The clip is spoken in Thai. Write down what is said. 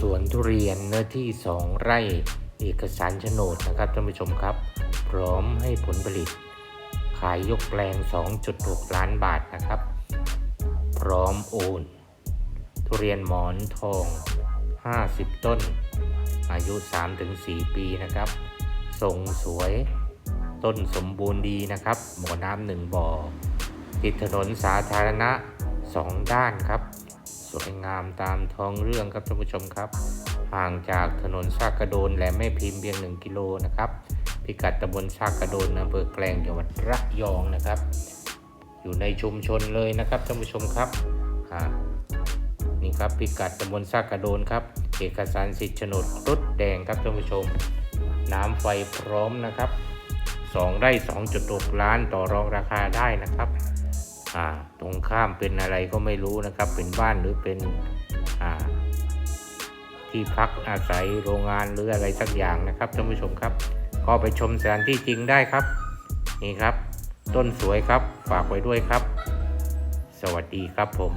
สวนทุเรียนเนื้อที่ 2 ไร่ เอกสารโฉนดนะครับท่านผู้ชมครับ พร้อมให้ผลผลิต ขายยกแปลง 2.6 ล้านบาทนะครับ พร้อมโอน ทุเรียนหมอนทอง 50 ต้น อายุ 3-4 ปีนะครับทรงสวยต้นสมบูรณ์ดีนะครับบ่อน้ำหนึ่งบ่อติดถนนสาธารณะสองด้านครับ สวยงามตามท้องเรื่องครับท่านผู้ชมครับ ห่างจากถนนซากกระโดนและแม่พิมพ์เพียง 1 กิโลนะครับ พิกัดตำบลซากกระโดนอำเภอแกลงจังหวัดระยองนะครับ อยู่ในชุมชนเลยนะครับท่านผู้ชมครับนี่ครับพิกัดตำบลซากกระโดนครับ เอกสารสิทธิ์โฉนดรุฑแดงครับท่านผู้ชม น้ำไฟพร้อมนะครับ 2ไร่2.6 ล้านต่อรองราคาได้นะครับ อ่าตรงข้ามเป็นอะไรก็ไม่รู้นะครับ เป็นบ้านหรือเป็นอ่าที่พักอาศัยโรงงานหรืออะไรสักอย่างนะครับท่านผู้ชมครับ ก็ไปชมสถานที่จริงได้ครับ นี่ครับ ต้นสวยครับฝากไว้ด้วยครับ สวัสดีครับผม